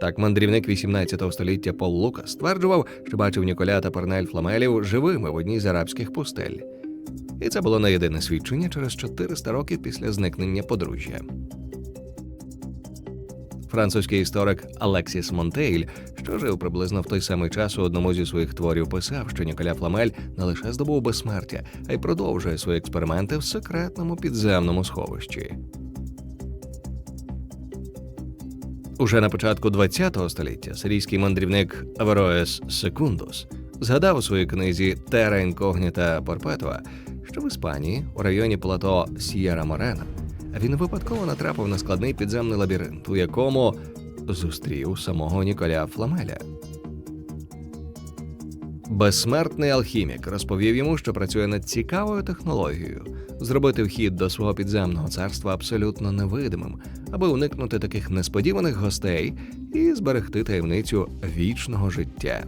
Так, мандрівник 18 століття Пол Лукас стверджував, що бачив Ніколя та Парнель Фламелів живими в одній з арабських пустель. І це було не єдине свідчення через 400 років після зникнення подружжя. Французький історик Алексіс Монтейль, що жив приблизно в той самий час у одному зі своїх творів, писав, що Ніколя Фламель не лише здобув безсмертя, а й продовжує свої експерименти в секретному підземному сховищі. Уже на початку ХХ століття сирійський мандрівник Авероес Секундус згадав у своїй книзі Тера інкогніта Перпетуа, що в Іспанії, у районі плато Сієра Морена, він випадково натрапив на складний підземний лабіринт, у якому зустрів самого Ніколя Фламеля. Безсмертний алхімік розповів йому, що працює над цікавою технологією зробити вхід до свого підземного царства абсолютно невидимим, аби уникнути таких несподіваних гостей і зберегти таємницю вічного життя.